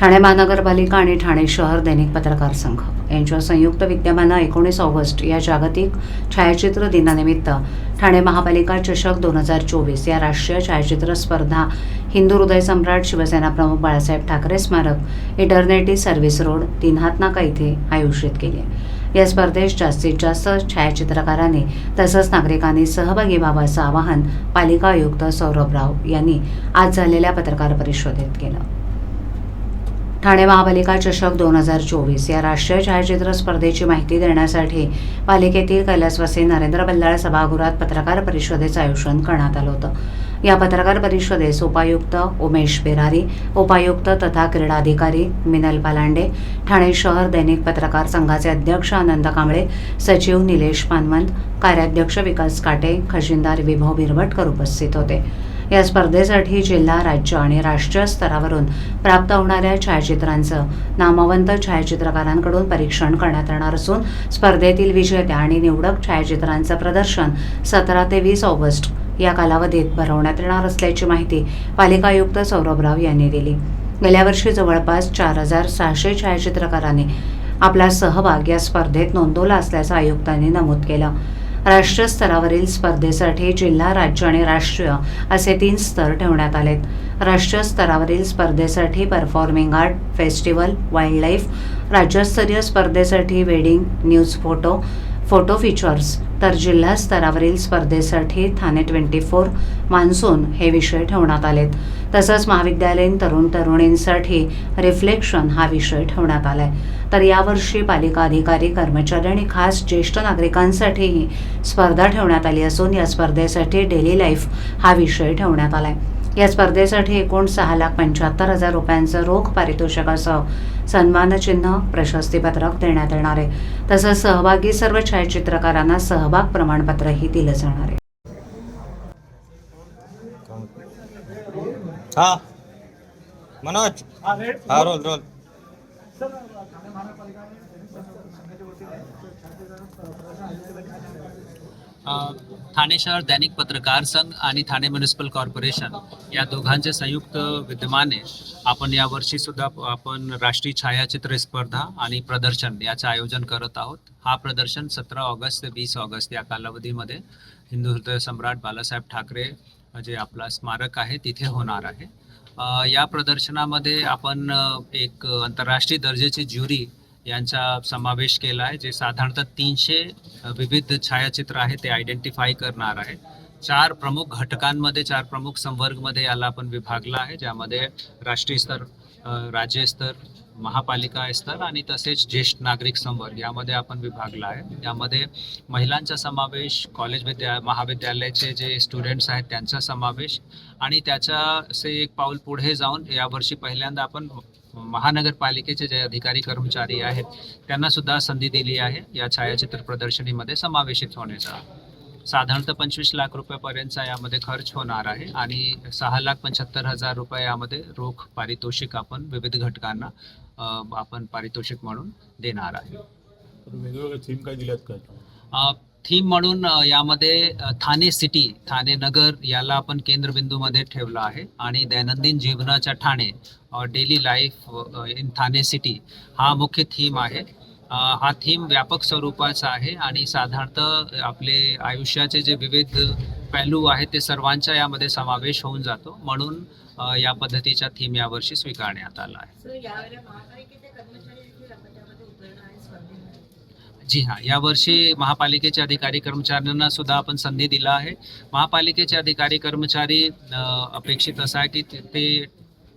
ठाणे महानगरपालिका आणि ठाणे शहर दैनिक पत्रकार संघ. यांच्या संयुक्त विद्यमानं एकोणीस ऑगस्ट या जागतिक छायाचित्र दिनानिमित्त ठाणे महापालिका चषक दोन हजार चोवीस या राष्ट्रीय छायाचित्र स्पर्धा हिंदू हृदय सम्राट शिवसेना प्रमुख बाळासाहेब ठाकरे स्मारक इंटरनेटी सर्व्हिस रोड तीन हात इथे आयोजित केली. आहे या स्पर्धेत जास्तीत जास्त छायाचित्रकारांनी तसंच नागरिकांनी सहभागी व्हावं असं आवाहन पालिका आयुक्त सौरभ राव यांनी आज झालेल्या पत्रकार परिषदेत केलं. ठाणे महापालिका चषक दोन हजार चोवीस या राष्ट्रीय छायाचित्र स्पर्धेची माहिती देण्यासाठी पालिकेतील कैलासवासी नरेंद्र बल्लाळ सभागृहात पत्रकार परिषदेचं आयोजन करण्यात आलं होतं. या पत्रकार परिषदेस उपायुक्त उमेश बिरारी उपायुक्त तथा क्रीडा अधिकारी मिनल पालांडे ठाणे शहर दैनिक पत्रकार संघाचे अध्यक्ष आनंद कांबळे सचिव निलेश पानवंत कार्याध्यक्ष विकास काटे खजिनदार विभव बिरवटकर उपस्थित होते. या स्पर्धेसाठी जिल्हा राज्य आणि राष्ट्रीय स्तरावरून प्राप्त होणाऱ्या छायाचित्रांचं नामवंत छायाचित्रकारांकडून परीक्षण करण्यात येणार असून स्पर्धेतील विजेत्या आणि निवडक छायाचित्रांचं प्रदर्शन सतरा ते वीस ऑगस्ट या कालावधीत भरवण्यात येणार असल्याची माहिती पालिका आयुक्त सौरभ राव यांनी दिली. गेल्या वर्षी जवळपास चार हजार सहाशे छायाचित्रकारांनी आपला सहभाग या स्पर्धेत नोंदवला असल्याचं आयुक्तांनी नमूद केलं. राष्ट्रीय स्तरावरील स्पर्धेसाठी जिल्हा राज्य आणि राष्ट्रीय असे तीन स्तर ठेवण्यात आलेत. राष्ट्रीय स्तरावरील स्पर्धेसाठी performing art festival wildlife राज्यस्तरीय स्पर्धेसाठी wedding news photo photo features तर जिल्हा स्तरावरील स्पर्धेसाठी ठाणे ट्वेंटी फोर मान्सून हे विषय ठेवण्यात आलेत. तसंच महाविद्यालयीन तरुण तरुणींसाठी रिफ्लेक्शन हा विषय ठेवण्यात आलाय. तर यावर्षी पालिका अधिकारी कर्मचारी आणि खास ज्येष्ठ नागरिकांसाठीही स्पर्धा ठेवण्यात आली असून या स्पर्धेसाठी डेली लाईफ हा विषय ठेवण्यात आलाय. या स्पर्धेसाठी एकूण सहा लाख पंच्याहत्तर हजार रुपयांचं रोख पारितोषिकासह सन्मानचिन्ह प्रशस्तीपत्रक देण्यात येणार आहे. तसंच सहभागी सर्व छायाचित्रकारांना सहभाग प्रमाणपत्रही दिलं जाणार आहे. हा. मनोज. हा रोल रोल. ठाणे शहर दैनिक पत्रकार संघ आणि ठाणे म्युनिसिपल कॉर्पोरेशन या दोघांचे संयुक्त विद्यमाने आपण यावर्षी सुद्धा आपण राष्ट्रीय छायाचित्र स्पर्धा आणि प्रदर्शन याचं आयोजन करत आहोत. हा प्रदर्शन सतरा ऑगस्ट ते वीस ऑगस्ट या कालावधीमध्ये हिंदू हृदय सम्राट बालासाहेब ठाकरे जे आपला स्मारक आहे तिथे होणार आहे. या प्रदर्शनामध्ये आपण एक आंतरराष्ट्रीय दर्जाची ज्युरी यांचा समावेश केला आहे जे साधारणतः तीनशे विविध छायाचित्र आहे ते आयडेंटिफाय करणार आहे चार प्रमुख घटकांमध्ये चार प्रमुख संवर्गमध्ये याला आपण विभागला आहे ज्यामध्ये राष्ट्रीय स्तर राज्यस्तर महापालिका स्तर आणि तसेच ज्येष्ठ नागरिक संवर्ग यामध्ये आपण विभागला आहे. यामध्ये महिलांचा समावेश कॉलेज विद्या महाविद्यालयाचे जे स्टुडंट्स आहेत त्यांचा समावेश आणि त्याच्या असे एक पाऊल पुढे जाऊन यावर्षी पहिल्यांदा आपण महानगरपालिकेचे जे अधिकारी कर्मचारी आहेत त्यांना सुद्धा संधी दिली आहे. या छायाचित्र प्रदर्शनीमध्ये समावेशित होण्याचा. साधारणतः पंचवीस लाख रुपयापर्यंतचा यामध्ये खर्च होणार आहे आणि सहा लाख पंच्याहत्तर हजार रुपये यामध्ये रोख पारितोषिक आपण विविध घटकांना आपण पारितोषिक म्हणून देणार आहे. वेगवेगळ्या थीम काय दिल्यात काय? थीम म्हणून यामध्ये ठाणे सिटी ठाणे नगर याला आपण केंद्रबिंदूमध्ये ठेवलं आहे. आणि दैनंदिन जीवनाच्या Thane daily life in Thane city हा मुख्य थीम आहे. हा थीम व्यापक स्वरूपाचा आहे आणि साधारणतः आपले आयुष्याचे जे विविध पैलू आहेत ते सर्वांच्या यामध्ये समावेश होऊन जातो. म्हणून या पद्धतीच्या थीम यावर्षी स्वीकारण्यात आला आहे. जी हां यावर्षी महापालिकेचे अधिकारी कर्मचाऱ्यांना सुद्धा आपण संधी दिला आहे. महापालिकेचे अधिकारी कर्मचारी अपेक्षित असं आहे की ते- ते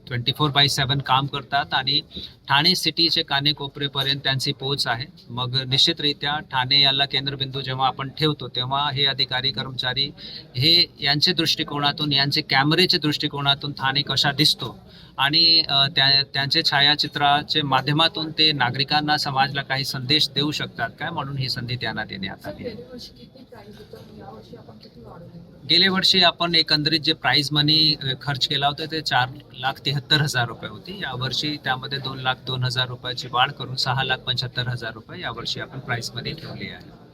ट्वेंटी फोर बाय सेवन काम करतात आणि ठाणे सिटीचे कानेकोपरेपर्यंत त्यांची पोच आहे. मग निश्चितरित्या ठाणे याला केंद्रबिंदू जेव्हा आपण ठेवतो तेव्हा हे अधिकारी कर्मचारी हे यांचे दृष्टिकोनातून यांचे कॅमेरेच्या दृष्टिकोनातून ठाणे कशा दिसतो आणि त्या त्यांचे छायाचित्राचे माध्यमातून ते नागरिकांना समाजाला काही संदेश देऊ शकतात काय म्हणून ही संधी त्यांना देण्यात आली. आहे. गेल्या वर्षी आपण एकंदरीत जे प्राईज मनी खर्च केला होता ते चार लाख तेहत्तर हजार रुपये होती. यावर्षी त्यामध्ये दोन लाख दोन हजार रुपयाची वाढ करून सहा लाख पंच्याहत्तर हजार रुपये यावर्षी आपण प्राईज मनी ठेवली आहे.